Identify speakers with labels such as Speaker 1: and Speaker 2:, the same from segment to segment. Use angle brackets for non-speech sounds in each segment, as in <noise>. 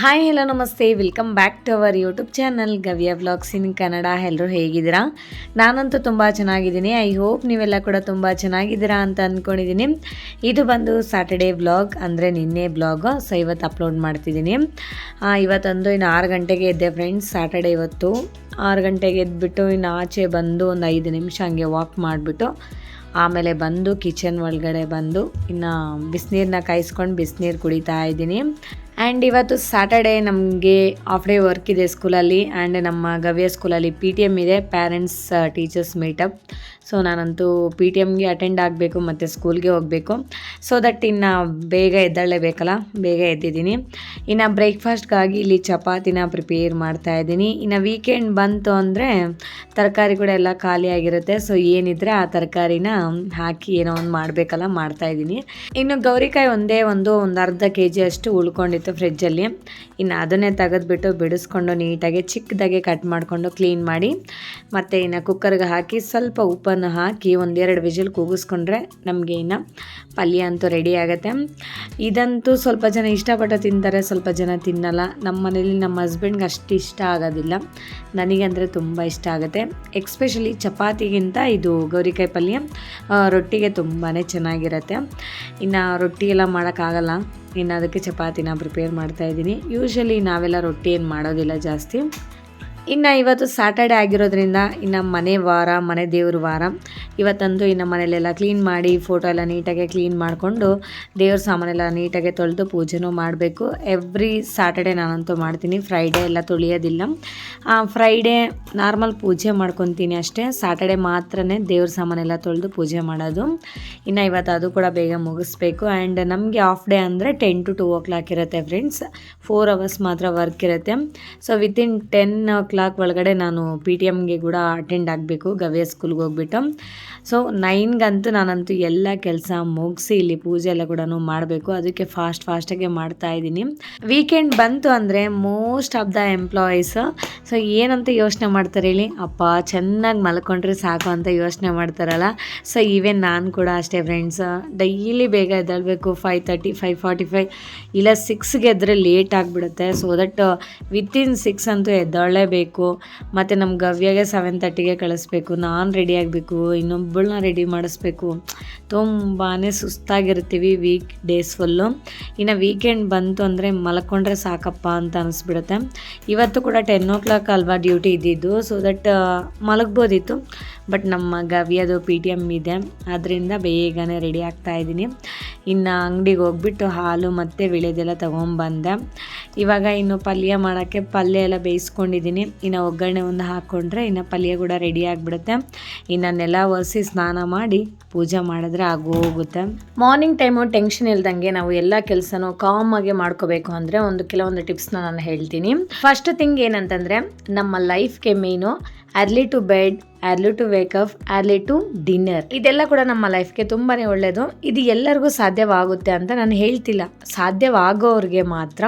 Speaker 1: Hi hello ನಮಸ್ತೆ. Welcome back to our YouTube channel Gavya vlogs in Kannada ಎಲ್ಲರೂ ಹೇಗಿದ್ದೀರಾ? ನಾನಂತೂ ತುಂಬ ಚೆನ್ನಾಗಿದ್ದೀನಿ. ಐ ಹೋಪ್ ನೀವೆಲ್ಲ ಕೂಡ ತುಂಬ ಚೆನ್ನಾಗಿದ್ದೀರಾ ಅಂತ ಅಂದ್ಕೊಂಡಿದ್ದೀನಿ ಇದು ಬಂದು ಸ್ಯಾಟರ್ಡೇ ವ್ಲಾಗ್ ಅಂದರೆ ನಿನ್ನೆ ಬ್ಲಾಗ್ ಸೊ ಇವತ್ತು ಅಪ್ಲೋಡ್ ಮಾಡ್ತಿದ್ದೀನಿ. ಇವತ್ತೊಂದು ಇನ್ನು ಆರು ಗಂಟೆಗೆ ಎದ್ದೆ ಫ್ರೆಂಡ್ಸ್ ಸ್ಯಾಟರ್ಡೇ ಇವತ್ತು. ಆರು ಗಂಟೆಗೆ ಎದ್ಬಿಟ್ಟು ಇನ್ನು ಆಚೆ ಬಂದು ಒಂದು ಐದು ನಿಮಿಷ ಹಂಗೆ ವಾಕ್ ಮಾಡಿಬಿಟ್ಟು, ಆಮೇಲೆ ಬಂದು ಕಿಚನ್ ಒಳಗಡೆ ಬಂದು ಇನ್ನು ಬಿಸಿನೀರನ್ನ ಕಾಯಿಸ್ಕೊಂಡು ಬಿಸಿನೀರು ಕುಡಿತಾ ಇದ್ದೀನಿ. ಆ್ಯಂಡ್ ಇವತ್ತು ಸ್ಯಾಟರ್ಡೇ ನಮಗೆ ಆಫ್ ಡೇ ವರ್ಕ್ ಇದೆ ಸ್ಕೂಲಲ್ಲಿ ಆ್ಯಂಡ್ ನಮ್ಮ ಗವ್ಯ ಸ್ಕೂಲಲ್ಲಿ ಪಿ ಟಿ ಎಂ ಇದೆ ಪ್ಯಾರೆಂಟ್ಸ್ ಟೀಚರ್ಸ್ ಮೀಟಪ್ ಸೊ ನಾನಂತೂ ಪಿ ಟಿ ಎಮ್ಗೆ ಅಟೆಂಡ್ ಆಗಬೇಕು, ಮತ್ತು ಸ್ಕೂಲ್ಗೆ ಹೋಗಬೇಕು. ಸೊ ದಟ್ ಇನ್ನು ಬೇಗ ಎದ್ದೇಳಲೇಬೇಕಲ್ಲ? ಬೇಗ ಎದ್ದಿದ್ದೀನಿ. ಇನ್ನು ಬ್ರೇಕ್ಫಾಸ್ಟ್ಗಾಗಿ ಇಲ್ಲಿ ಚಪಾತಿನ ಪ್ರಿಪೇರ್ ಮಾಡ್ತಾ ಇದ್ದೀನಿ. ಇನ್ನು ವೀಕೆಂಡ್ ಬಂತು ಅಂದರೆ ತರಕಾರಿ ಕೂಡ ಎಲ್ಲ ಖಾಲಿಯಾಗಿರುತ್ತೆ ಸೊ ಏನಿದ್ರೆ ಆ ತರಕಾರಿನ ಹಾಕಿ ಏನೋ ಒಂದು ಮಾಡಬೇಕಲ್ಲ, ಮಾಡ್ತಾ ಇದ್ದೀನಿ. ಇನ್ನು ಗೌರಿಕಾಯಿ ಒಂದೇ ಒಂದು ಒಂದು ಅರ್ಧ ಕೆ ಜಿ ಅಷ್ಟು ಉಳ್ಕೊಂಡಿತ್ತು ಫ್ರಿಜ್ಜಲ್ಲಿ ಇನ್ನು ಅದನ್ನೇ ತೆಗೆದುಬಿಟ್ಟು ಬಿಡಿಸ್ಕೊಂಡು ನೀಟಾಗಿ ಚಿಕ್ಕದಾಗೆ ಕಟ್ ಮಾಡಿಕೊಂಡು ಕ್ಲೀನ್ ಮಾಡಿ, ಮತ್ತು ಇನ್ನು ಕುಕ್ಕರ್ಗೆ ಹಾಕಿ ಸ್ವಲ್ಪ ಉಪ್ಪನ್ನು ಹಾಕಿ ಒಂದೆರಡು ವಿಜಿಲ್ ಕೂಗಿಸ್ಕೊಂಡ್ರೆ ನಮಗೆ ಇನ್ನು ಪಲ್ಯ ಅಂತೂ ರೆಡಿ ಆಗುತ್ತೆ. ಇದಂತೂ ಸ್ವಲ್ಪ ಜನ ಇಷ್ಟಪಟ್ಟು ತಿಂತಾರೆ, ಸ್ವಲ್ಪ ಜನ ತಿನ್ನಲ್ಲ. ನಮ್ಮ ಮನೇಲಿ ನಮ್ಮ ಹಸ್ಬೆಂಡ್ಗೆ ಅಷ್ಟು ಇಷ್ಟ ಆಗೋದಿಲ್ಲ. ನನಗೆ ಅಂದರೆ ತುಂಬ ಇಷ್ಟ ಆಗುತ್ತೆ. ಎಕ್ಸ್ಪೆಷಲಿ ಚಪಾತಿಗಿಂತ ಇದು ಗೌರಿಕಾಯಿ ಪಲ್ಯ ರೊಟ್ಟಿಗೆ ತುಂಬಾ ಚೆನ್ನಾಗಿರುತ್ತೆ. ಇನ್ನು ರೊಟ್ಟಿ ಎಲ್ಲ ಮಾಡೋಕ್ಕಾಗಲ್ಲ. ಇನ್ನು ಅದಕ್ಕೆ ಚಪಾತಿನ ಪ್ರಿಪೇರ್ ಮಾಡ್ತಾ ಇದ್ದೀನಿ. ಯೂಶ್ವಲಿ ನಾವೆಲ್ಲ ರೊಟ್ಟಿ ಏನು ಮಾಡೋದಿಲ್ಲ ಜಾಸ್ತಿ. ಇನ್ನು ಇವತ್ತು ಸ್ಯಾಟರ್ಡೆ ಆಗಿರೋದ್ರಿಂದ ಇನ್ನು ಮನೆ ವಾರ, ಮನೆ ದೇವ್ರ ವಾರ. ಇವತ್ತಂದು ಇನ್ನು ಮನೆಯಲ್ಲೆಲ್ಲ ಕ್ಲೀನ್ ಮಾಡಿ ಫೋಟೋ ಎಲ್ಲ ನೀಟಾಗಿ ಕ್ಲೀನ್ ಮಾಡಿಕೊಂಡು ದೇವ್ರ ಸಾಮಾನೆಲ್ಲ ನೀಟಾಗಿ ತೊಳೆದು ಪೂಜೆನೂ ಮಾಡಬೇಕು. ಎವ್ರಿ ಸ್ಯಾಟರ್ಡೆ ನಾನಂತೂ ಮಾಡ್ತೀನಿ. ಫ್ರೈಡೇ ಎಲ್ಲ ತೊಳೆಯೋದಿಲ್ಲ. ಫ್ರೈಡೇ ನಾರ್ಮಲ್ ಪೂಜೆ ಮಾಡ್ಕೊತೀನಿ ಅಷ್ಟೇ. ಸ್ಯಾಟರ್ಡೆ ಮಾತ್ರನೇ ದೇವ್ರ ಸಾಮಾನೆಲ್ಲ ತೊಳೆದು ಪೂಜೆ ಮಾಡೋದು. ಇನ್ನು ಇವತ್ತು ಅದು ಕೂಡ ಬೇಗ ಮುಗಿಸ್ಬೇಕು. ಆ್ಯಂಡ್ ನಮಗೆ ಆಫ್ ಡೇ ಅಂದರೆ ten to two o'clock ಇರುತ್ತೆ ಫ್ರೆಂಡ್ಸ್ ಫೋರ್ ಅವರ್ಸ್ ಮಾತ್ರ ವರ್ಕ್ ಇರುತ್ತೆ. ಸೊ ವಿತಿನ್ ಟೆನ್ ಕ್ಲಾಕ್ ಒಳಗಡೆ ನಾನು ಪಿ ಟಿ ಎಮ್ಗೆ ಕೂಡ ಅಟೆಂಡ್ ಆಗಬೇಕು. ಗವ್ಯ ಸ್ಕೂಲ್ಗೆ ಹೋಗ್ಬಿಟ್ಟು. ಸೊ ನೈನ್ಗಂತೂ ನಾನಂತೂ ಎಲ್ಲ ಕೆಲಸ ಮುಗಿಸಿ ಇಲ್ಲಿ ಪೂಜೆ ಎಲ್ಲ ಕೂಡ ಮಾಡಬೇಕು. ಅದಕ್ಕೆ ಫಾಸ್ಟ್ ಫಾಸ್ಟಾಗೆ ಮಾಡ್ತಾ ಇದ್ದೀನಿ. ವೀಕೆಂಡ್ ಬಂತು ಅಂದರೆ most of the employees so ಏನಂತ ಯೋಚನೆ ಮಾಡ್ತಾರೆ ಹೇಳಿ? ಅಪ್ಪ, ಚೆನ್ನಾಗಿ ಮಲ್ಕೊಂಡ್ರೆ ಸಾಕು ಅಂತ ಯೋಚನೆ ಮಾಡ್ತಾರಲ್ಲ. ಸೊ ಈವನ್ ನಾನು ಕೂಡ ಅಷ್ಟೇ ಫ್ರೆಂಡ್ಸ್ ಡೈಲಿ ಬೇಗ ಎದ್ದೇಳಬೇಕು. Five thirty five forty five ಇಲ್ಲ ಸಿಕ್ಸ್ಗೆ ಎದ್ರೆ ಲೇಟ್ ಆಗಿಬಿಡುತ್ತೆ. ಸೊ ದಟ್ ವಿತಿನ್ ಸಿಕ್ಸ್ ಅಂತೂ ಎದ್ದೇಳಲೇಬೇಕು ಮತ್ತು ನಮ್ಮ ಗವ್ಯಗೆ ಸೆವೆನ್ ತರ್ಟಿಗೆ ಕಳಿಸ್ಬೇಕು, ನಾನು ರೆಡಿ ಆಗಬೇಕು ಇನ್ನೊಬ್ಬಳನ್ನ ರೆಡಿ ಮಾಡಿಸ್ಬೇಕು. ತುಂಬಾ ಸುಸ್ತಾಗಿರ್ತೀವಿ ವೀಕ್ ಡೇಸ್ ಫುಲ್ಲು ಇನ್ನು ವೀಕೆಂಡ್ ಬಂತು ಅಂದರೆ ಮಲ್ಕೊಂಡ್ರೆ ಸಾಕಪ್ಪ ಅಂತ ಅನಿಸ್ಬಿಡುತ್ತೆ. ಇವತ್ತು ಕೂಡ ಟೆನ್ ಓ ಕ್ಲಾಕ್ ಅಲ್ವಾ ಡ್ಯೂಟಿ ಇದ್ದಿದ್ದು ಸೊ ದಟ್ ಮಲಗ್ಬೋದಿತ್ತು. ಬಟ್ ನಮ್ಮ ಗವಿಯದು ಪಿ ಟಿ ಎಂ ಇದೆ. ಅದರಿಂದ ಬೇಗನೆ ರೆಡಿ ಆಗ್ತಾ ಇದ್ದೀನಿ. ಇನ್ನು ಅಂಗಡಿಗೆ ಹೋಗ್ಬಿಟ್ಟು ಹಾಲು ಮತ್ತು ವಿಳೆದೆಲ್ಲ ತೊಗೊಂಬಂದೆ. ಇವಾಗ ಇನ್ನು ಪಲ್ಯ ಮಾಡೋಕ್ಕೆ ಪಲ್ಯ ಎಲ್ಲ ಬೇಯಿಸ್ಕೊಂಡಿದ್ದೀನಿ. ಇನ್ನು ಒಗ್ಗರಣೆ ಒಂದು ಹಾಕ್ಕೊಂಡ್ರೆ ಇನ್ನು ಪಲ್ಯ ಕೂಡ ರೆಡಿ ಆಗಿಬಿಡುತ್ತೆ. ಇನ್ನು ನೆಲ ಒರೆಸಿ ಸ್ನಾನ ಮಾಡಿ ಪೂಜೆ ಮಾಡಿದ್ರೆ ಆಗೋಗುತ್ತೆ. ಮಾರ್ನಿಂಗ್ ಟೈಮು ಟೆನ್ಷನ್ ಇಲ್ದಂಗೆ ನಾವು ಎಲ್ಲ ಕೆಲಸನೂ ಆಗಿ ಮಾಡ್ಕೋಬೇಕು ಅಂದರೆ ಒಂದು ಕೆಲವೊಂದು ಟಿಪ್ಸ್ನ ನಾನು ಹೇಳ್ತೀನಿ. ಫಸ್ಟ್ ಥಿಂಗ್ ಏನಂತಂದರೆ ನಮ್ಮ ಲೈಫ್ಗೆ main early to bed early to wake up early to dinner. ಇದೆಲ್ಲ ಕೂಡ ನಮ್ಮ ಲೈಫ್ಗೆ ತುಂಬಾ ಒಳ್ಳೆಯದು ಇದು ಎಲ್ಲರಿಗೂ ಸಾಧ್ಯವಾಗುತ್ತೆ ಅಂತ ನಾನು ಹೇಳ್ತಿಲ್ಲ. ಸಾಧ್ಯವಾಗೋರಿಗೆ ಮಾತ್ರ.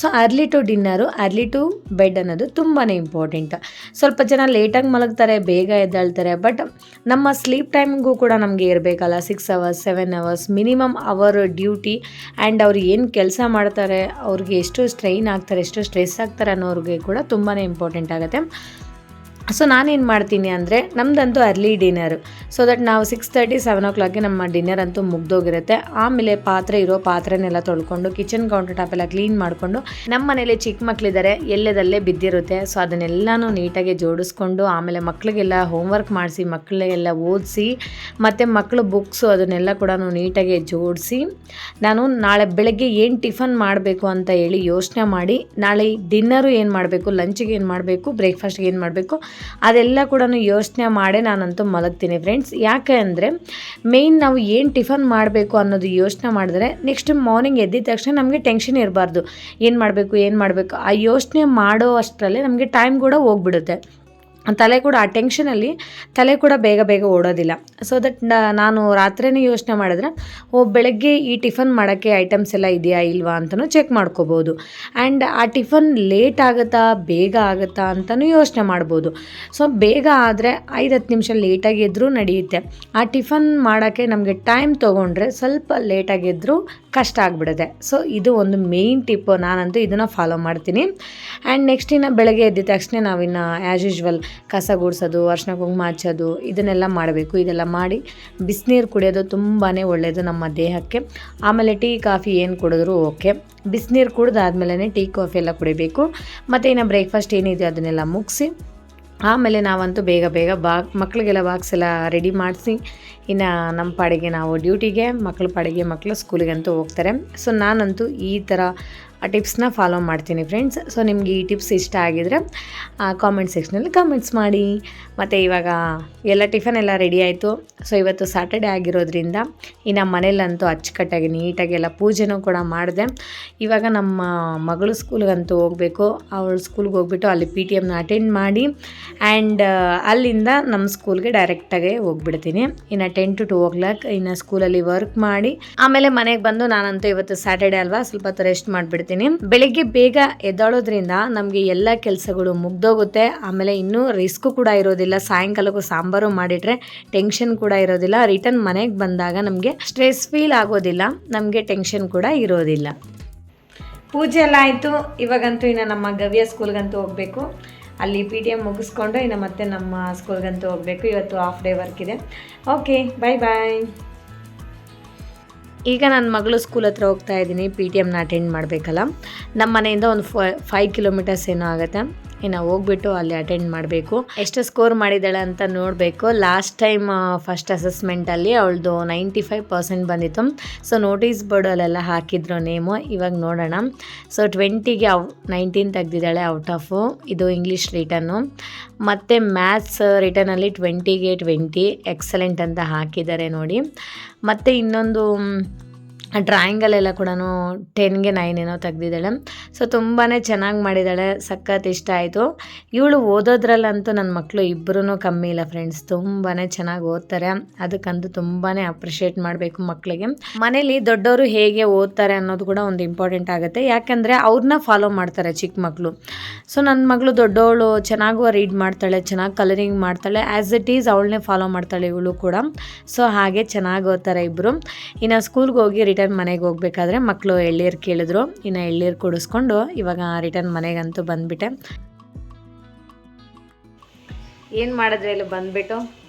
Speaker 1: So early to dinner, early to bed ಅನ್ನೋದು ತುಂಬಾ ಇಂಪಾರ್ಟೆಂಟ್ ಸ್ವಲ್ಪ ಜನ ಲೇಟಾಗಿ ಮಲಗ್ತಾರೆ, ಬೇಗ ಎದ್ದಾಳ್ತಾರೆ ಬಟ್ ನಮ್ಮ ಸ್ಲೀಪ್ ಟೈಮಿಗೂ ಕೂಡ ನಮಗೆ ಇರಬೇಕಲ್ಲ. Six hours seven hours minimum hour duty and ಅವ್ರು ಏನು ಕೆಲಸ ಮಾಡ್ತಾರೆ, ಅವ್ರಿಗೆ ಎಷ್ಟು ಸ್ಟ್ರೈನ್ ಆಗ್ತಾರೆ, ಎಷ್ಟು ಸ್ಟ್ರೆಸ್ ಆಗ್ತಾರೆ ಅನ್ನೋರಿಗೆ ಕೂಡ ತುಂಬಾ ಇಂಪಾರ್ಟೆಂಟ್ ಆಗುತ್ತೆ. ಸೊ ನಾನೇನು ಮಾಡ್ತೀನಿ ಅಂದರೆ ನಮ್ಮದಂತೂ ಅರ್ಲಿ ಡಿನ್ನರ್ ಸೊ ದಟ್ ನಾವು ಸಿಕ್ಸ್ ತರ್ಟಿ ಸೆವೆನ್ ಓ ಕ್ಲಾಕ್ಗೆ ನಮ್ಮ ಡಿನ್ನರ್ ಅಂತೂ ಮುಗ್ದೋಗಿರುತ್ತೆ. ಆಮೇಲೆ ಪಾತ್ರೆ ಇರೋ ಪಾತ್ರೆನೆಲ್ಲ ತೊಳ್ಕೊಂಡು ಕಿಚನ್ ಕೌಂಟರ್ ಟಾಪ್ ಎಲ್ಲ ಕ್ಲೀನ್ ಮಾಡಿಕೊಂಡು ನಮ್ಮ ಮನೇಲಿ ಚಿಕ್ಕ ಮಕ್ಕಳಿದ್ದಾರೆ ಎಲ್ಲದಲ್ಲೇ ಬಿದ್ದಿರುತ್ತೆ. ಸೊ ಅದನ್ನೆಲ್ಲನೂ ನೀಟಾಗಿ ಜೋಡಿಸ್ಕೊಂಡು, ಆಮೇಲೆ ಮಕ್ಕಳಿಗೆಲ್ಲ ಹೋಮ್ವರ್ಕ್ ಮಾಡಿಸಿ ಮಕ್ಕಳಿಗೆಲ್ಲ ಓದಿಸಿ, ಮತ್ತು ಮಕ್ಕಳು ಬುಕ್ಸು ಅದನ್ನೆಲ್ಲ ಕೂಡ ನೀಟಾಗಿ ಜೋಡಿಸಿ, ನಾನು ನಾಳೆ ಬೆಳಗ್ಗೆ ಏನು ಟಿಫನ್ ಮಾಡಬೇಕು ಅಂತ ಹೇಳಿ ಯೋಚನೆ ಮಾಡಿ, ನಾಳೆ ಡಿನ್ನರು ಏನು ಮಾಡಬೇಕು ಲಂಚಿಗೆ ಏನು ಮಾಡಬೇಕು ಬ್ರೇಕ್ಫಾಸ್ಟ್ಗೆ ಏನು ಮಾಡಬೇಕು ಅದೆಲ್ಲ ಕೂಡ ಯೋಚನೆ ಮಾಡೇ ನಾನಂತೂ ಮಲಗ್ತೀನಿ ಫ್ರೆಂಡ್ಸ್ ಯಾಕೆ ಅಂದರೆ ಮೇಯ್ನ್ ನಾವು ಏನು ಟಿಫನ್ ಮಾಡಬೇಕು ಅನ್ನೋದು ಯೋಚನೆ ಮಾಡಿದ್ರೆ ನೆಕ್ಸ್ಟ್ ಮಾರ್ನಿಂಗ್ ಎದ್ದಿದ ತಕ್ಷಣ ನಮಗೆ ಟೆನ್ಷನ್ ಇರಬಾರ್ದು. ಏನು ಮಾಡಬೇಕು ಏನು ಮಾಡಬೇಕು? ಆ ಯೋಚನೆ ಮಾಡೋ ಅಷ್ಟರಲ್ಲೇ ನಮಗೆ ಟೈಮ್ ಕೂಡ ಹೋಗ್ಬಿಡುತ್ತೆ. ತಲೆ ಕೂಡ, ಆ ಟೆನ್ಷನಲ್ಲಿ ತಲೆ ಕೂಡ ಬೇಗ ಬೇಗ ಓಡೋದಿಲ್ಲ. ಸೊ ದಟ್ ನಾನು ರಾತ್ರಿನೇ ಯೋಚನೆ ಮಾಡಿದ್ರೆ, ಓ, ಬೆಳಗ್ಗೆ ಈ ಟಿಫನ್ ಮಾಡೋಕ್ಕೆ ಐಟಮ್ಸ್ ಎಲ್ಲ ಇದೆಯಾ, ಇಲ್ವಾ ಅಂತಲೂ ಚೆಕ್ ಮಾಡ್ಕೋಬೋದು. ಆ್ಯಂಡ್ ಆ ಟಿಫನ್ ಲೇಟ್ ಆಗುತ್ತಾ, ಬೇಗ ಆಗುತ್ತಾ ಅಂತಲೂ ಯೋಚನೆ ಮಾಡ್ಬೋದು. ಸೊ ಬೇಗ ಆದರೆ ಐದು ಹತ್ತು ನಿಮಿಷ ಲೇಟಾಗಿ ಎದ್ದರೂ ನಡೆಯುತ್ತೆ. ಆ ಟಿಫನ್ ಮಾಡೋಕ್ಕೆ ನಮಗೆ ಟೈಮ್ ತೊಗೊಂಡ್ರೆ ಸ್ವಲ್ಪ ಲೇಟಾಗಿ ಎದ್ದರೂ ಕಷ್ಟ ಆಗಿಬಿಡುತ್ತೆ. ಸೊ ಇದು ಒಂದು ಮೇಯ್ನ್ ಟಿಪ್ ನಾನಂತೂ ಇದನ್ನು ಫಾಲೋ ಮಾಡ್ತೀನಿ. ಆ್ಯಂಡ್ ನೆಕ್ಸ್ಟ್ ಇನ್ನು ಬೆಳಗ್ಗೆ ಎದ್ದ ತಕ್ಷಣ ನಾವಿನ್ನು ಆ್ಯಸ್ ಯೂಶ್ವಲ್ ಕಸ ಗುಡಿಸೋದು, ಅರ್ಶಿನ ಕುಂಕುಮ ಹಚ್ಚೋದು, ಇದನ್ನೆಲ್ಲ ಮಾಡಬೇಕು. ಇದೆಲ್ಲ ಮಾಡಿ ಬಿಸಿನೀರು ಕುಡಿಯೋದು ತುಂಬಾ ಒಳ್ಳೆಯದು ನಮ್ಮ ದೇಹಕ್ಕೆ. ಆಮೇಲೆ ಟೀ, ಕಾಫಿ ಏನು ಕುಡಿದ್ರೂ ಓಕೆ. ಬಿಸಿನೀರು ಕುಡ್ದಾದ್ಮೇಲೆ ಟೀ, ಕಾಫಿ ಎಲ್ಲ ಕುಡಿಬೇಕು. ಮತ್ತು ಇನ್ನು ಬ್ರೇಕ್ಫಾಸ್ಟ್ ಏನಿದೆ ಅದನ್ನೆಲ್ಲ ಮುಗಿಸಿ, ಆಮೇಲೆ ನಾವಂತೂ ಬೇಗ ಬೇಗ ಬಾ ಮಕ್ಕಳಿಗೆಲ್ಲ ಬಾಕ್ಸ್ ಎಲ್ಲ ರೆಡಿ ಮಾಡಿಸಿ, ಇನ್ನು ನಮ್ಮ ಪಾಡಿಗೆ ನಾವು ಡ್ಯೂಟಿಗೆ ಮಕ್ಕಳ ಪಾಡಿಗೆ ಮಕ್ಕಳು ಸ್ಕೂಲಿಗಂತೂ ಹೋಗ್ತಾರೆ. ಸೊ ನಾನಂತೂ ಈ ಥರ ಆ ಟಿಪ್ಸ್ನ ಫಾಲೋ ಮಾಡ್ತೀನಿ ಫ್ರೆಂಡ್ಸ್ ಸೊ ನಿಮಗೆ ಈ ಟಿಪ್ಸ್ ಇಷ್ಟ ಆಗಿದರೆ ಕಾಮೆಂಟ್ ಸೆಕ್ಷನಲ್ಲಿ ಕಾಮೆಂಟ್ಸ್ ಮಾಡಿ. ಮತ್ತು ಇವಾಗ ಎಲ್ಲ ಟಿಫನ್ ಎಲ್ಲ ರೆಡಿ ಆಯಿತು. ಸೊ ಇವತ್ತು ಸ್ಯಾಟರ್ಡೇ ಆಗಿರೋದ್ರಿಂದ ಇನ್ನು ಮನೇಲಂತೂ ಅಚ್ಚುಕಟ್ಟಾಗಿ ನೀಟಾಗಿ ಎಲ್ಲ ಪೂಜೆನೂ ಕೂಡ ಮಾಡಿದೆ. ಇವಾಗ ನಮ್ಮ ಮಗಳು ಸ್ಕೂಲ್ಗಂತೂ ಹೋಗಬೇಕು. ಅವಳು ಸ್ಕೂಲ್ಗೆ ಹೋಗ್ಬಿಟ್ಟು ಅಲ್ಲಿ ಪಿ ಟಿ ಎಮ್ನ ಅಟೆಂಡ್ ಮಾಡಿ. ಆ್ಯಂಡ್ ಅಲ್ಲಿಂದ ನಮ್ಮ ಸ್ಕೂಲ್ಗೆ ಡೈರೆಕ್ಟಾಗಿ ಹೋಗ್ಬಿಡ್ತೀನಿ. ಇನ್ನು ಟೆನ್ ಟು ಟು ಓ ಇನ್ನು ಸ್ಕೂಲಲ್ಲಿ ವರ್ಕ್ ಮಾಡಿ. ಆಮೇಲೆ ಮನೆಗೆ ಬಂದು ನಾನಂತೂ ಇವತ್ತು ಸ್ಯಾಟರ್ಡೆ ಅಲ್ವಾ? ಸ್ವಲ್ಪ ರೆಸ್ಟ್ ಮಾಡಿಬಿಡ್ತೀನಿ. ಬೆಳಿಗ್ಗೆ ಬೇಗ ಎದ್ದಾಳೋದ್ರಿಂದ ನಮಗೆ ಎಲ್ಲ ಕೆಲಸಗಳು ಮುಗ್ದೋಗುತ್ತೆ. ಆಮೇಲೆ ಇನ್ನೂ ರಿಸ್ಕ್ ಕೂಡ ಇರೋದಿಲ್ಲ. ಸಾಯಂಕಾಲಕ್ಕೂ ಸಾಂಬಾರು ಮಾಡಿಟ್ರೆ ಟೆನ್ಷನ್ ಕೂಡ ಇರೋದಿಲ್ಲ. ರಿಟರ್ನ್ ಮನೆಗೆ ಬಂದಾಗ ನಮಗೆ ಸ್ಟ್ರೆಸ್ ಫೀಲ್ ಆಗೋದಿಲ್ಲ. ನಮಗೆ ಟೆನ್ಷನ್ ಕೂಡ ಇರೋದಿಲ್ಲ. ಪೂಜೆ ಎಲ್ಲ ಆಯಿತು. ಇವಾಗಂತೂ ಇನ್ನು ನಮ್ಮ ಗವ್ಯ ಸ್ಕೂಲ್ಗಂತೂ ಹೋಗಬೇಕು. ಅಲ್ಲಿ ಪಿ ಟಿ ಎಂ ಮುಗಿಸ್ಕೊಂಡು ಇನ್ನು ಮತ್ತೆ ನಮ್ಮ ಸ್ಕೂಲ್ಗಂತೂ ಹೋಗಬೇಕು. ಇವತ್ತು ಹಾಫ್ ಡೇ ವರ್ಕ್ ಇದೆ. ಓಕೆ ಬಾಯ್ ಬಾಯ್ ಈಗ ನನ್ನ ಮಗಳು ಸ್ಕೂಲ್ ಹತ್ರ ಹೋಗ್ತಾ ಇದ್ದೀನಿ ಪಿ ಟಿ ಎಮ್ನ ಅಟೆಂಡ್ ಮಾಡಬೇಕಲ್ಲ. ನಮ್ಮ ಮನೆಯಿಂದ ಒಂದು ಫೈವ್ ಕಿಲೋಮೀಟರ್ಸ್ ಏನೋ ಆಗುತ್ತೆ. ಇನ್ನು ಹೋಗ್ಬಿಟ್ಟು ಅಲ್ಲಿ ಅಟೆಂಡ್ ಮಾಡಬೇಕು. ಎಷ್ಟು ಸ್ಕೋರ್ ಮಾಡಿದ್ದಾಳೆ ಅಂತ ನೋಡಬೇಕು. ಲಾಸ್ಟ್ ಟೈಮ್ ಫಸ್ಟ್ ಅಸೆಸ್ಮೆಂಟಲ್ಲಿ ಅವಳದು ನೈಂಟಿ ಫೈವ್ ಪರ್ಸೆಂಟ್ ಬಂದಿತ್ತು ಸೊ ನೋಟಿಸ್ ಬೋರ್ಡಲ್ಲೆಲ್ಲ ಹಾಕಿದ್ರು ನೇಮು ಇವಾಗ ನೋಡೋಣ. ಸೊ ಟ್ವೆಂಟಿಗೆ ಅವ್ ನೈನ್ಟೀನ್ ತೆಗ್ದಿದ್ದಾಳೆ ಔಟ್ ಆಫು ಇದು ಇಂಗ್ಲೀಷ್ ರಿಟರ್ನು ಮತ್ತು ಮ್ಯಾಥ್ಸ್ ರಿಟರ್ನಲ್ಲಿ ಟ್ವೆಂಟಿಗೆ ಟ್ವೆಂಟಿ ಎಕ್ಸಲೆಂಟ್ ಅಂತ ಹಾಕಿದ್ದಾರೆ ನೋಡಿ. ಮತ್ತು ಇನ್ನೊಂದು ಡ್ರಾಯಿಂಗಲ್ಲೆಲ್ಲ ಕೂಡ ಟೆನ್ಗೆ ನೈನ್ ಏನೋ ತೆಗ್ದಿದ್ದಾಳೆ. ಸೊ ತುಂಬಾ ಚೆನ್ನಾಗಿ ಮಾಡಿದ್ದಾಳೆ. ಸಖತ್ ಇಷ್ಟ ಆಯಿತು. ಇವಳು ಓದೋದ್ರಲ್ಲಂತೂ ನನ್ನ ಮಕ್ಕಳು ಇಬ್ಬರೂ ಕಮ್ಮಿ ಇಲ್ಲ ಫ್ರೆಂಡ್ಸ್ ತುಂಬಾ ಚೆನ್ನಾಗಿ ಓದ್ತಾರೆ. ಅದಕ್ಕಂತೂ ತುಂಬಾ ಅಪ್ರಿಷಿಯೇಟ್ ಮಾಡಬೇಕು ಮಕ್ಕಳಿಗೆ ಮನೇಲಿ ದೊಡ್ಡವರು ಹೇಗೆ ಓದ್ತಾರೆ ಅನ್ನೋದು ಕೂಡ ಒಂದು ಇಂಪಾರ್ಟೆಂಟ್ ಆಗುತ್ತೆ. ಯಾಕೆಂದರೆ ಅವ್ರನ್ನ ಫಾಲೋ ಮಾಡ್ತಾರೆ ಚಿಕ್ಕ ಮಕ್ಕಳು ಸೊ ನನ್ನ ಮಗಳು ದೊಡ್ಡವಳು ಚೆನ್ನಾಗೂ ರೀಡ್ ಮಾಡ್ತಾಳೆ, ಚೆನ್ನಾಗಿ ಕಲರಿಂಗ್ ಮಾಡ್ತಾಳೆ. ಆ್ಯಸ್ ಇಟ್ ಈಸ್ ಅವಳನ್ನೇ ಫಾಲೋ ಮಾಡ್ತಾಳೆ ಇವಳು ಕೂಡ. ಸೊ ಹಾಗೆ ಚೆನ್ನಾಗಿ ಓದ್ತಾರೆ ಇಬ್ಬರು ಇನ್ನು ಸ್ಕೂಲ್ಗೆ ಹೋಗಿ ರಿಟರ್ನ್ ಮನೆಗೆ ಹೋಗ್ಬೇಕಾದ್ರೆ ಮಕ್ಕಳು ಎಳ್ಳೀರು ಕೇಳಿದ್ರು. ಇನ್ನು ಎಳ್ಳೀರು ಕುಡಿಸ್ಕೊಂಡು ಇವಾಗ ರಿಟರ್ನ್ ಮನೆಗಂತೂ ಬಂದುಬಿಟ್ಟೆ. ಏನು ಮಾಡಿದ್ರೆ ಇಲ್ಲಿ ಬಂದುಬಿಟ್ಟು?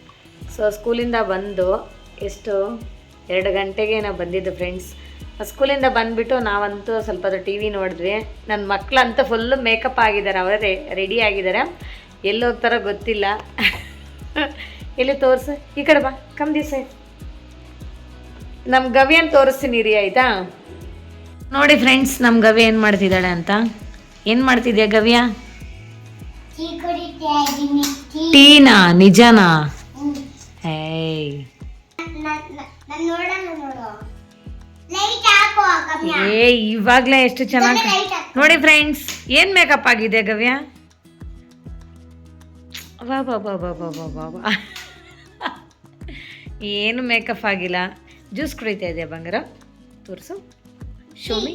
Speaker 1: ಸೊ ಸ್ಕೂಲಿಂದ ಬಂದು ಎಷ್ಟು? ಎರಡು ಗಂಟೆಗೆ ನಾವು ಬಂದಿದ್ದು ಫ್ರೆಂಡ್ಸ್ ಸ್ಕೂಲಿಂದ ಬಂದುಬಿಟ್ಟು ನಾವಂತೂ ಸ್ವಲ್ಪ ಟಿ ವಿ ನೋಡಿದ್ವಿ. ನನ್ನ ಮಕ್ಕಳಂತೂ ಫುಲ್ಲು ಮೇಕಪ್ ಆಗಿದ್ದಾರೆ, ಅವರೇ ರೆಡಿ ಆಗಿದ್ದಾರೆ. ಎಲ್ಲಿ ಹೋಗ್ತಾರೋ ಗೊತ್ತಿಲ್ಲ. <laughs> ಎಲ್ಲಿ ತೋರಿಸು. ಈ ಕಡೆ ಬಾ. ಕಮ್ ದಿವಸ ನಮ್ಮ ಗವಿಯನ್ ತೋರಿಸ್ತೀನಿ ರೀ ಆಯಿತಾ? ನೋಡಿ ಫ್ರೆಂಡ್ಸ್ ನಮ್ಮ ಗವಿ ಏನು ಮಾಡ್ತಿದ್ದಾಳೆ ಅಂತ. ಏನು ಮಾಡ್ತಿದ್ಯಾ ಗವಿಯ? ಟೀನಾ ನಿಜನಾ? ಏಯ್. ಏ ಇವಾಗಲೇ ಎಷ್ಟು ಚೆನ್ನಾಗಿ ನೋಡಿ ಫ್ರೆಂಡ್ಸ್ ಏನು ಮೇಕಪ್ ಆಗಿದೆ ಗವ್ಯ? ವಾ ಬಾ ಬಾ ಬಾ ಬಾ ಬಾ ಬಾ ಬಾ ಏನು ಮೇಕಪ್ ಆಗಿಲ್ಲ. ಜ್ಯೂಸ್ ಕುಡಿತಾ ಇದೆಯಾ ಬಂಗಾರ ತೋರಿಸು ಶೋಮಿ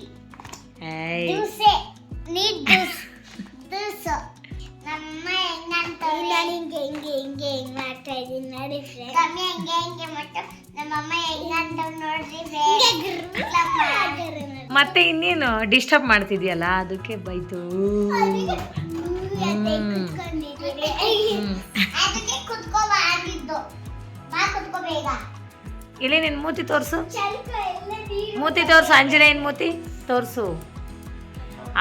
Speaker 2: ಮತ್ತೆ
Speaker 1: ಇನ್ನೇನು ಡಿಸ್ಟರ್ಬ್ ಮಾಡ್ತಿದ್ಯಲ್ಲ ಅದಕ್ಕೆ ಬೈತು.
Speaker 2: ಹ್ಮ್.
Speaker 1: ಇಲ್ಲಿ ನಿನ್ನ ಮೂತಿ ತೋರಿಸು. ಮೂತಿ ತೋರಿಸು ಆಂಜನೇಯನ ಮೂತಿ ತೋರಿಸು.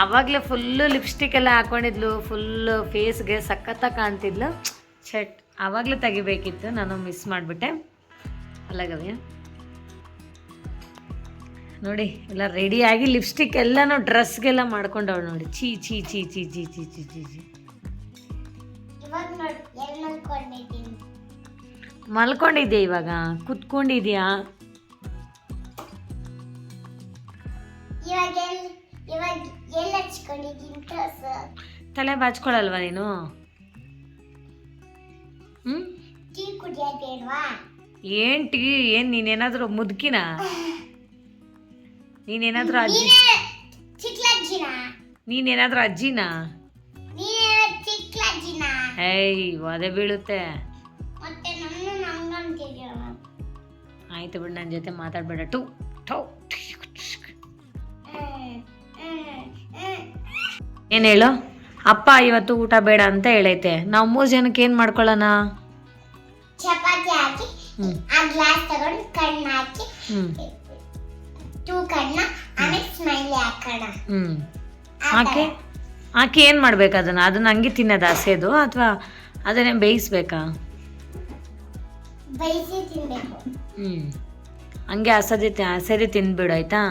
Speaker 1: ಅವಾಗಲೇ ಫುಲ್ಲು ಲಿಪ್ಸ್ಟಿಕ್ ಎಲ್ಲ ಹಾಕೊಂಡಿದ್ಲು ಫುಲ್ಲು ಫೇಸ್ಗೆ ಸಖತ್ತಾಗಿ ಕಾಣ್ತಿದ್ಲು. ಚಟ್ ಆವಾಗಲೇ ತೆಗಿಬೇಕಿತ್ತು ನಾನು ಮಿಸ್ ಮಾಡಿಬಿಟ್ಟೆ. ಅಲ್ಲ ಗವ್ಯ. ನೋಡಿ ಎಲ್ಲ ರೆಡಿಯಾಗಿ ಲಿಪ್ಸ್ಟಿಕ್ ಎಲ್ಲನೂ ಡ್ರೆಸ್ಗೆಲ್ಲ ಮಾಡ್ಕೊಂಡವಳು ನೋಡಿ. ಚೀ ಚೀ ಚೀ ಚೀ ಚೀ ಚೀ ಚೀ ಚೀ ಚೀ ಮಲ್ಕೊಂಡಿದ್ದೆ ಇವಾಗ? ಕುತ್ಕೊಂಡಿದ್ಯಾ? ತಲೆ ಬಾಚ್ಕೊಳಲ್ವಾ ನೀನು? ಏನ್ ಟೀ? ಏನ್ ನೀನೇನಾದ್ರೂ ಮುದುಕಿನ? ನೀನೇನಾದ್ರೂ ಅಜ್ಜಿ ನೀನೇನಾದ್ರೂ ಅಜ್ಜಿನಾ? ಏಯ್ ಒದೆ ಬೀಳುತ್ತೆ. ಆಯ್ತು ಬಿಡು ನನ್ನ ಜೊತೆ ಮಾತಾಡಬೇಡ. ಟು ಏನು ಹೇಳು? ಅಪ್ಪ ಇವತ್ತು ಊಟ ಬೇಡ ಅಂತ ಹೇಳೈತೆ. ನಾವು ಮೂರು ಜನಕ್ಕೆ ಏನು ಮಾಡ್ಕೊಳ್ಳೋಣ?
Speaker 2: ಚಪಾತಿ ಹಾಕಿ
Speaker 1: ಹ್ಞೂ
Speaker 2: ಆ ಗ್ಲಾಸ್ ತಗೊಂಡು ಕಣ್ಣು ಹಾಕಿ ಟೂ ಕಣ್ಣ ಆಮೇಲೆ ಸ್ಮೈಲಿ ಹಾಕೋಣ.
Speaker 1: ಹ್ಞೂ ಆಕೆ? ಏನು ಮಾಡ್ಬೇಕು ಅದನ್ನು? ಅದನ್ನ ಹಂಗೆ ತಿನ್ನೋದು ಹಸೆದು ಅಥವಾ ಅದನ್ನೇ ಬೇಯಿಸ್ಬೇಕಾ?
Speaker 2: ಬೇಯಿಸಿ ತಿನ್ಬೇಕು.
Speaker 1: ಹ್ಞೂ ಹಂಗೆ ಹಸದಿ ಹಸರಿ ತಿಂದ್ಬಿಡು ಆಯ್ತಾ?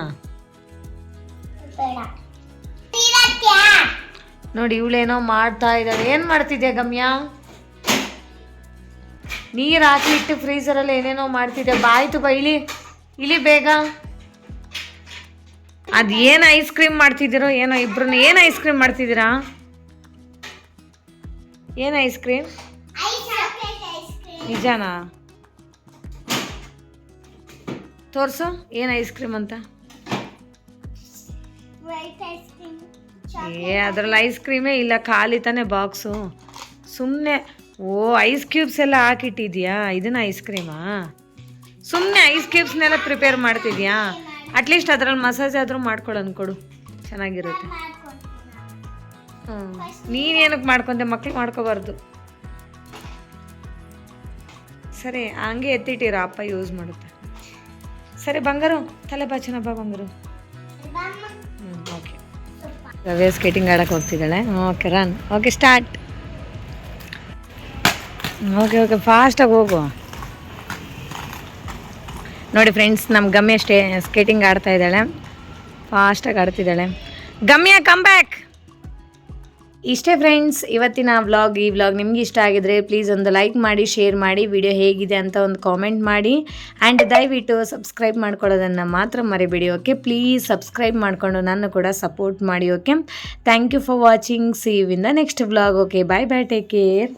Speaker 1: ನೋಡಿ ಇವಳೇನೋ ಮಾಡ್ತಾ ಇದ್ದಾಳೆ ಏನು ಮಾಡ್ತಿದ್ಯಾ ಗಮ್ಯ? ನೀರು ಹಾಕಿಟ್ಟು ಫ್ರೀಸರಲ್ಲಿ ಏನೇನೋ ಮಾಡ್ತಿದ್ದೆ ಬಾಯ್ತು ಬಾ ಇಲಿ ಇಲಿ ಬೇಗ. ಅದು ಏನು ಐಸ್ ಕ್ರೀಮ್ ಮಾಡ್ತಿದ್ದೀರೋ ಏನೋ ಇಬ್ರು ಏನು ಐಸ್ ಕ್ರೀಮ್ ಮಾಡ್ತಿದ್ದೀರಾ? ಏನು ಐಸ್ ಕ್ರೀಮ್. ನಿಜಾನಾ? ತೋರಿಸು ಏನು ಐಸ್ ಕ್ರೀಮ್ ಅಂತ? ಏ ಅದ್ರಲ್ಲಿ ಐಸ್ ಕ್ರೀಮೇ ಇಲ್ಲ ಖಾಲಿ ತಾನೇ ಬಾಕ್ಸು ಸುಮ್ಮನೆ ಓ ಐಸ್ ಕ್ಯೂಬ್ಸ್ ಎಲ್ಲ ಹಾಕಿಟ್ಟಿದ್ಯಾ? ಇದನ್ನ ಐಸ್ ಕ್ರೀಮಾ ಸುಮ್ಮನೆ ಐಸ್ ಕ್ಯೂಬ್ಸ್ನೆಲ್ಲ ಪ್ರಿಪೇರ್ ಮಾಡ್ತಿದ್ಯಾ? ಅಟ್ಲೀಸ್ಟ್ ಅದ್ರಲ್ಲಿ ಮಸಾಜ್ ಆದರೂ ಮಾಡ್ಕೊಳ್ಳೋನು ಕೊಡು. ಚೆನ್ನಾಗಿರುತ್ತೆ. ಹ್ಞೂ ನೀನೇನಕ್ಕೆ ಮಾಡ್ಕೊಂತೆ ಮಕ್ಳು ಮಾಡ್ಕೋಬಾರ್ದು. ಸರಿ ಹಂಗೆ ಎತ್ತಿಟ್ಟಿರ ಅಪ್ಪ ಯೂಸ್ ಮಾಡುತ್ತೆ. ಸರಿ, ಬಂಗಾರು. ತಲೆ ಬಾಚನಪ್ಪ ಬಂದರು ಓಕೆ ರವೆ ಸ್ಕೇಟಿಂಗ್ ಆಡಕ್ಕೆ ಹೋಗ್ತಿದ್ದಾಳೆ. Okay run okay start okay okay ಫಾಸ್ಟಾಗಿ ಹೋಗು. ನೋಡಿ ಫ್ರೆಂಡ್ಸ್ ನಮ್ಮ ಗಮ್ಯ ಸ್ಟೇ ಸ್ಕೇಟಿಂಗ್ ಆಡ್ತಾ ಇದ್ದಾಳೆ. ಫಾಸ್ಟಾಗಿ ಆಡ್ತಿದ್ದಾಳೆ. ಗಮ್ಯ ಕಮ್ ಬ್ಯಾಕ್ ಇಷ್ಟೇ ಫ್ರೆಂಡ್ಸ್ ಇವತ್ತಿನ ವ್ಲಾಗ್ ಈ ವ್ಲಾಗ್ ನಿಮ್ಗೆ ಇಷ್ಟ ಆಗಿದ್ರೆ ಪ್ಲೀಸ್ ಒಂದು ಲೈಕ್ ಮಾಡಿ ಶೇರ್ ಮಾಡಿ ವಿಡಿಯೋ ಹೇಗಿದೆ ಅಂತ ಒಂದು ಕಾಮೆಂಟ್ ಮಾಡಿ. ಆ್ಯಂಡ್ ದಯವಿಟ್ಟು ಸಬ್ಸ್ಕ್ರೈಬ್ ಮಾಡ್ಕೊಳ್ಳೋದನ್ನು ಮಾತ್ರ ಮರಿಬೇಡಿ ಓಕೆ ಪ್ಲೀಸ್ ಸಬ್ಸ್ಕ್ರೈಬ್ ಮಾಡಿಕೊಂಡು ನಾನು ಕೂಡ ಸಪೋರ್ಟ್ ಮಾಡಿ okay thank you for watching see you in the next vlog okay bye bye take care